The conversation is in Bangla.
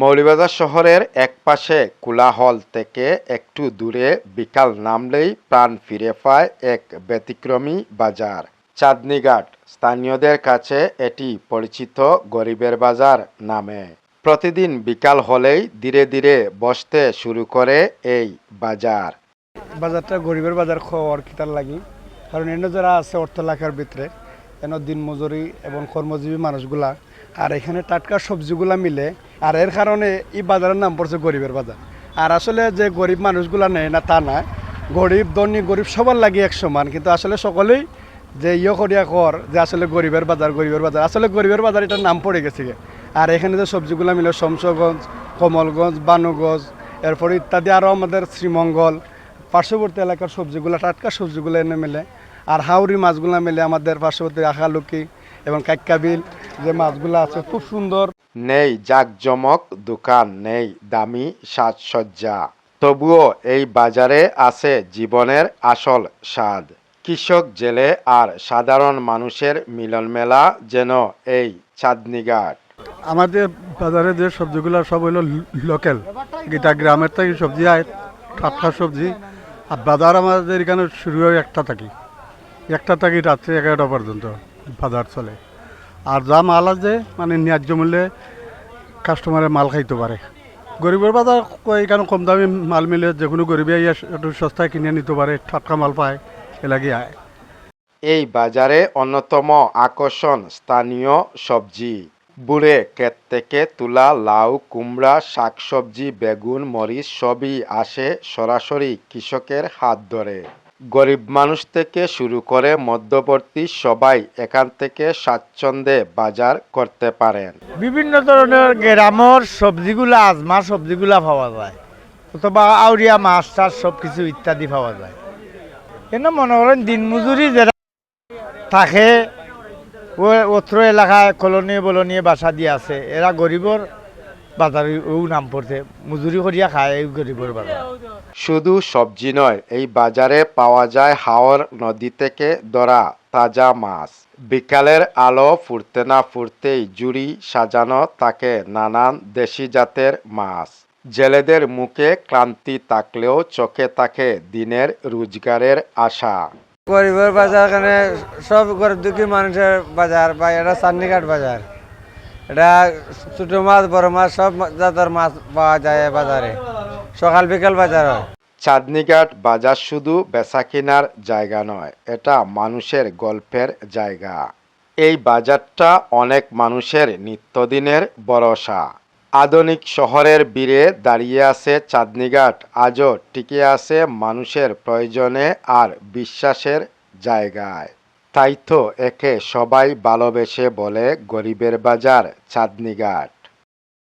মৌলভীবাজার শহরের একপাশে কোলাহল থেকে একটু দূরে বিকাল নামলেই প্রাণ ফিরে পায় এক ব্যতিক্রমী বাজার। চাঁদনীঘাট, স্থানীয়দের কাছে এটি পরিচিত গরিবের বাজার নামে। প্রতিদিন বিকাল হলেই ধীরে ধীরে বসতে শুরু করে এই বাজার। বাজারটা গরিবের বাজার খবর কিতার লাগি। কারণ এনে যারা আছে অর্থ লাখার ভিতরে, এন দিন মজুরি এবং কর্মজীবী মানুষগুলা, আর এখানে টাটকা সবজিগুলা মিলে আর এর কারণে এই বাজারের নাম পড়ছে গরিবের বাজার। আর আসলে যে গরিব মানুষগুলা নেয় না, তা না। গরিব, ধনী, গরিব সবার লাগে এক সমান। কিন্তু আসলে সকলেই যে ইয়ে করিয়া কর যে আসলে গরিবের বাজার গরিবের বাজার। আসলে গরিবের বাজার এটার নাম পড়ে গেছে। আর এখানে যে সবজিগুলো মিলে শমশগঞ্জ, কমলগঞ্জ, বানুগঞ্জ, এরপরে ইত্যাদি আরও আমাদের শ্রীমঙ্গল, পার্শ্ববর্তী এলাকার সবজিগুলো, টাটকা সবজিগুলো এনে মেলে। আর হাওড়ি মাছগুলো মেলে আমাদের পার্শ্ববর্তী আখালুকি এবং কাক্কাবিল যে মাছগুলো আছে, খুব সুন্দর। নেই জাঁকজমক দোকান, নেই দামি সাজসজ্জা। তবুও এই বাজারে আছে জীবনের আসল স্বাদ। কৃষক জেলে আর সাধারণ মানুষের মিলন মেলা যেন এই চাঁদনীঘাট। আমাদের বাজারে যে সবজিগুলো সব হইল লোকাল। গীতা গ্রামের থেকে সবজি আয়, টাটকা সবজি। আর বাজার আমাদের এখানে শুরু হয় একটা থাকি। একটা থাকি রাত্রি এগারোটা পর্যন্ত বাজার চলে। আর যা মাল আছে মানে ন্যায্য মূল্যে কাস্টমারে মাল খাইতে পারে। গরিবের বাজার এখানে কম দামি মাল মিলে, যে কোনো গরিবে একটু সস্তায় কিনে নিতে পারে, টাটকা মাল পায় এলাকি আয়। এই বাজারে অন্যতম আকর্ষণ স্থানীয় সবজি। বুড়ে, ক্ষেত থেকে তোলা, লাউ, কুমড়া, শাকসবজি, বেগুন, মরিচ সবই আসে সরাসরি কৃষকের হাত ধরে। গরিব মানুষ থেকে শুরু করে মধ্যবর্তী সবাই এখান থেকে স্বাচ্ছন্দ্যে বাজার করতে পারেন। বিভিন্ন ধরনের গ্রামের সবজিগুলা, আজমা সবজিগুলা পাওয়া যায়, অথবা আউরিয়া মাছ টাছ সব কিছু ইত্যাদি পাওয়া যায়। কেন মনে করেন, দিন মজুরি যারা থাকে ও অত্র এলাকায় কলোনি বলনি বাসা দিয়ে আছে, এরা গরিবর বাজার ও নাম পড়ছে। মজুরি করিয়া খায় এই গরিবর বাজার। শুধু সবজি নয় এই বাজারে পাওয়া যায় হাওর নদী থেকে ধরা তাজা মাছ। বিকালের আলো ফুটতে না ফুটতেই জুড়ি সাজানো থাকে নানান দেশি জাতের মাছ। জেলেদের মুখে ক্লান্তি থাকলেও চোখে থাকে দিনের রোজগারের আশা। গরিবের বাজার এখানে সব গরিব দুঃখী মানুষের বাজার বা এটা চান্দিঘাট বাজার। এটা ছোটো মাছ, বড় মাছ, সব জাতের মাছ পাওয়া যায় বাজারে। সকাল, বিকাল বাজার হয় চাঁদনীঘাট বাজার শুধু বেচা কেনার জায়গা নয়, এটা মানুষের গল্পের জায়গা। এই বাজারটা অনেক মানুষের নিত্যদিনের ভরসা। আধুনিক শহরের বীরে দাঁড়িয়ে আছে চাঁদনীঘাট, আজও টিকে আছে মানুষের প্রয়োজনে আর বিশ্বাসের জায়গায়। তাই তো একে সবাই ভালোবেসে বলে গরিবের বাজার চাঁদনীঘাট